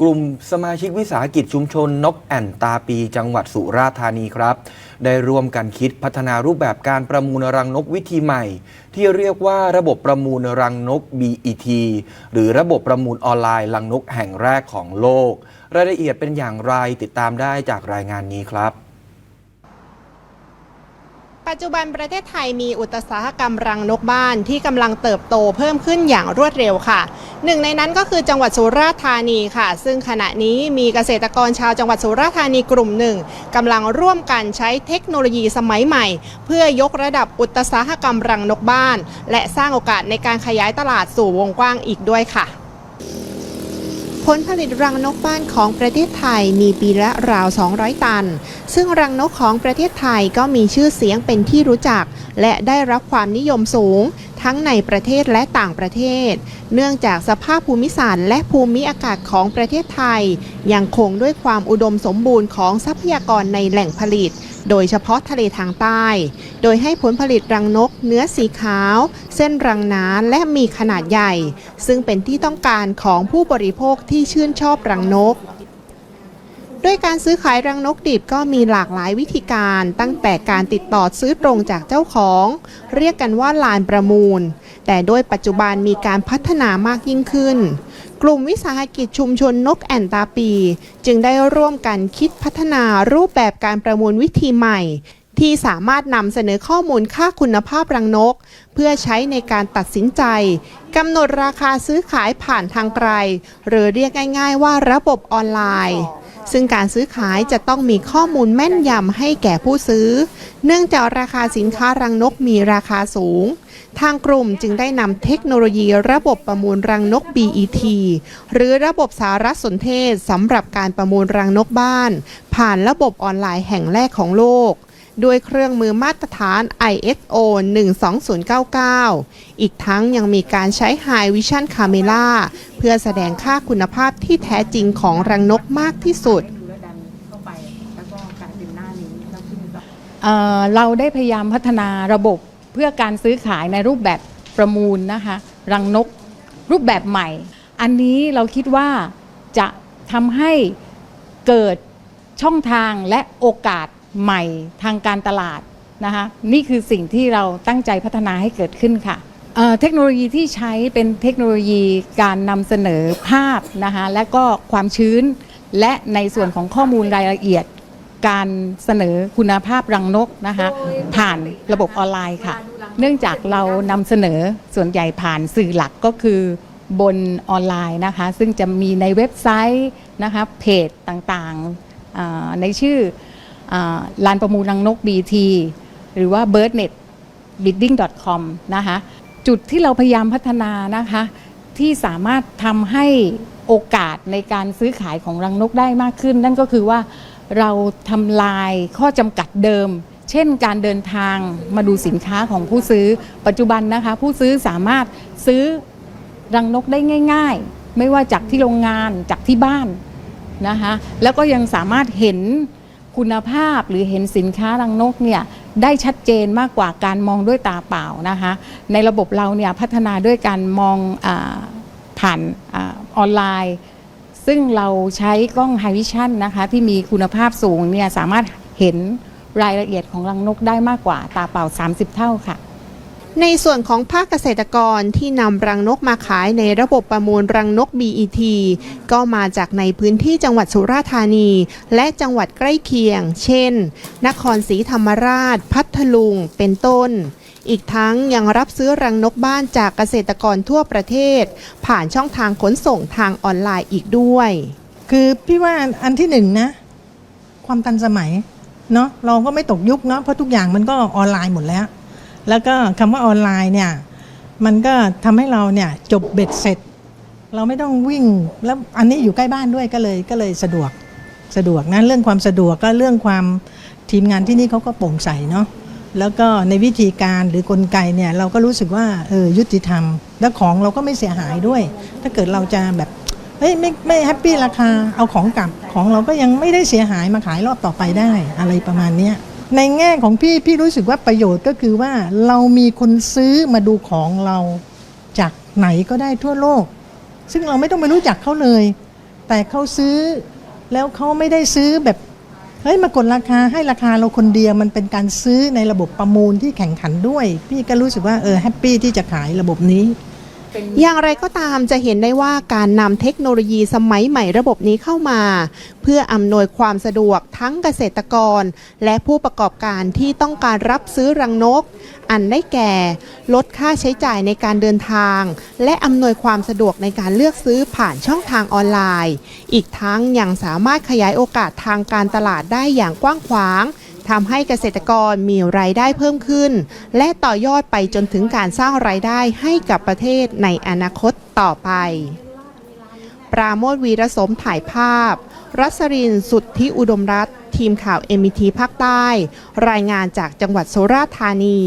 กลุ่มสมาชิกวิสาหกิจชุมชนนกแอ่นตาปีจังหวัดสุราษฎร์ธานีครับ ได้ร่วมกันคิดพัฒนารูปแบบการประมูลรังนกวิธีใหม่ ที่เรียกว่าระบบประมูลรังนก BET หรือระบบประมูลออนไลน์รังนกแห่งแรกของโลก รายละเอียดเป็นอย่างไรติดตามได้จากรายงานนี้ครับ ปัจจุบันประเทศไทยมีอุตสาหกรรมรังนกบ้านที่กำลังเติบโตเพิ่มขึ้นอย่างรวดเร็วค่ะ หนึ่งในนั้นก็คือจังหวัดสุราษฎร์ธานีค่ะ ซึ่งขณะนี้มีเกษตรกรชาวจังหวัดสุราษฎร์ธานีกลุ่มหนึ่งกำลังร่วมกันใช้เทคโนโลยีสมัยใหม่ เพื่อยกระดับอุตสาหกรรมรังนกบ้าน และสร้างโอกาสในการขยายตลาดสู่วงกว้างอีกด้วยค่ะ ผลผลิตรังนกบ้านของประเทศไทยมีปีละราว 200 ตัน ซึ่งรังนกของประเทศไทยก็มีชื่อเสียงเป็นที่รู้จัก และได้รับความนิยมสูง ทั้งในประเทศและต่างประเทศ เนื่องจากสภาพภูมิศาสตร์และภูมิอากาศของประเทศไทย ยังคงด้วยความอุดมสมบูรณ์ของทรัพยากรในแหล่งผลิต โดยเฉพาะทะเลทางใต้ โดยให้ผลผลิตรังนก เนื้อสีขาว เส้นรังหนาและมีขนาดใหญ่ ซึ่งเป็นที่ต้องการของผู้บริโภคที่ชื่นชอบรังนก ด้วยการซื้อขายรังนกดิบก็มีหลากหลายวิธีการตั้งแต่การติดต่อซื้อตรงจากเจ้าของ เรียกกันว่าลานประมูล แต่โดยปัจจุบันมีการพัฒนามากยิ่งขึ้น กลุ่มวิสาหกิจชุมชนนกแอ่นตาปี จึงได้ร่วมกันคิดพัฒนารูปแบบการประมูลวิธีใหม่ ที่สามารถนำเสนอข้อมูลค่าคุณภาพรังนก เพื่อใช้ในการตัดสินใจกำหนดราคาซื้อขายผ่านทางไกล หรือเรียกง่าย ๆ ว่าระบบออนไลน์ ซึ่งการซื้อขายจะต้องมีข้อมูลแม่นยำให้แก่ผู้ซื้อ เนื่องจากราคาสินค้ารังนกมีราคาสูง ทางกลุ่มจึงได้นำเทคโนโลยีระบบประมูลรังนก BET หรือระบบสารสนเทศสำหรับการประมูลรังนกบ้าน ผ่านระบบออนไลน์แห่งแรกของโลก ด้วยเครื่องมือมาตรฐาน ISO 12099 อีกทั้งยังมีการใช้ High Vision Camera เพื่อแสดงค่าคุณภาพที่แท้จริงของรังนกมากที่สุดเข้าไปแล้วก็กายเป็นหน้านี้ขึ้นไปเอ่อเราได้พยายามพัฒนาระบบเพื่อการซื้อขายในรูปแบบประมูลนะคะรังนกรูปแบบใหม่ อันนี้เราคิดว่าจะทำให้เกิดช่องทางและโอกาส ใหม่ทางการตลาดนะคะนี่คือสิ่งที่เราตั้งใจพัฒนาให้เกิดขึ้นค่ะเเทคโนโลยีที่ใช้เป็นเทคโนโลยีการนำเสนอภาพนะคะและก็ความชื้น และในส่วนของข้อมูลรายละเอียด การเสนอคุณภาพรังนกนะคะผ่านระบบออนไลน์ค่ะ เนื่องจากเรานำเสนอส่วนใหญ่ผ่านสื่อหลักก็คือบนออนไลน์นะคะ ซึ่งจะมีในเว็บไซต์นะคะเพจต่างๆในชื่อ ลานประมูลรังนก BT หรือว่า birdnet bidding.com นะคะจุดที่เราพยายามพัฒนานะคะที่สามารถทำให้โอกาสในการซื้อขายของรังนกได้มากขึ้น นั่นก็คือว่าเราทำลายข้อจำกัดเดิม เช่นการเดินทางมาดูสินค้าของผู้ซื้อปัจจุบันนะคะ ผู้ซื้อสามารถซื้อรังนกได้ง่าย ๆ ไม่ว่าจากที่โรงงานจากที่บ้านนะคะแล้วก็ยังสามารถเห็น คุณภาพหรือเห็นสินค้ารังนกเนี่ยได้ชัดเจนมากกว่าการมองด้วยตาเปล่านะคะในระบบเราเนี่ยพัฒนาด้วยการมองอผ่านอออนไลน์ ซึ่งเราใช้กล้องไฮวิชั่นนะคะที่มีคุณภาพสูงเนี่ยสามารถเห็นรายละเอียดของรังนกได้มากกว่าตาเปล่า 30 เท่าค่ะ ในส่วนของภาคเกษตรกรที่นำรังนกมาขายในระบบประมูลรังนก BET ก็มาจากในพื้นที่จังหวัดสุราษฎร์ธานี และจังหวัดใกล้เคียง เช่น นครศรีธรรมราช พัทลุง เป็นต้น อีกทั้งยังรับซื้อรังนกบ้านจากเกษตรกรทั่วประเทศ ผ่านช่องทางขนส่งทางออนไลน์อีกด้วย คือพี่ว่าอันที่หนึ่งนะ ความทันสมัยเนาะเราก็ไม่ตกยุคเนาะเพราะทุกอย่างมันก็ออนไลน์หมดแล้ว แล้วก็คำว่าออนไลน์เนี่ยมันก็ทำให้เราเนี่ยจบเบ็ดเสร็จ เราไม่ต้องวิ่งแล้วอันนี้อยู่ใกล้บ้านด้วยก็เลยก็เลยสะดวกสะดวกนะเรื่องความสะดวกก็เรื่องความทีมงานที่นี่เขาก็โปร่งใสเนาะแล้วก็ในวิธีการหรือกลไกเนี่ยเราก็รู้สึกว่าเออยุติธรรม แล้วของเราก็ไม่เสียหายด้วย ถ้าเกิดเราจะแบบเฮ้ยไม่ไม่แฮปปี้ราคาเอาของกลับของเราก็ยังไม่ได้เสียหายมาขายรอบต่อไปได้อะไรประมาณเนี้ย ในแง่ของพี่พี่รู้สึกว่าประโยชน์ก็คือว่าเรามีคนซื้อมาดูของเราจากไหนก็ได้ทั่วโลก ซึ่งเราไม่ต้องไปรู้จักเขาเลย แต่เขาซื้อแล้วเขาไม่ได้ซื้อแบบเฮ้ยมากดราคาให้ราคาเราคนเดียวมันเป็นการซื้อในระบบประมูลที่แข่งขันด้วย พี่ก็รู้สึกว่าเออแฮปปี้ที่จะขายระบบนี้ อย่างไรก็ตามจะเห็นได้ว่าการนำเทคโนโลยีสมัยใหม่ระบบนี้เข้ามา เพื่ออำนวยความสะดวกทั้งเกษตรกร และผู้ประกอบการที่ต้องการรับซื้อรังนก อันได้แก่ ลดค่าใช้จ่ายในการเดินทาง และอำนวยความสะดวกในการเลือกซื้อผ่านช่องทางออนไลน์ อีกทั้งยังสามารถขยายโอกาสทางการตลาดได้อย่างกว้างขวาง ทำให้เกษตรกรมีรายได้เพิ่มขึ้น และต่อยอดไปจนถึงการสร้างรายได้ให้กับประเทศในอนาคตต่อไป ปราโมทวีรสมถ่ายภาพ รัศรินสุทธิอุดมรัฐ ทีมข่าวเอ็มิทีภาคใต้ รายงานจากจังหวัดสุราษฎร์ธานี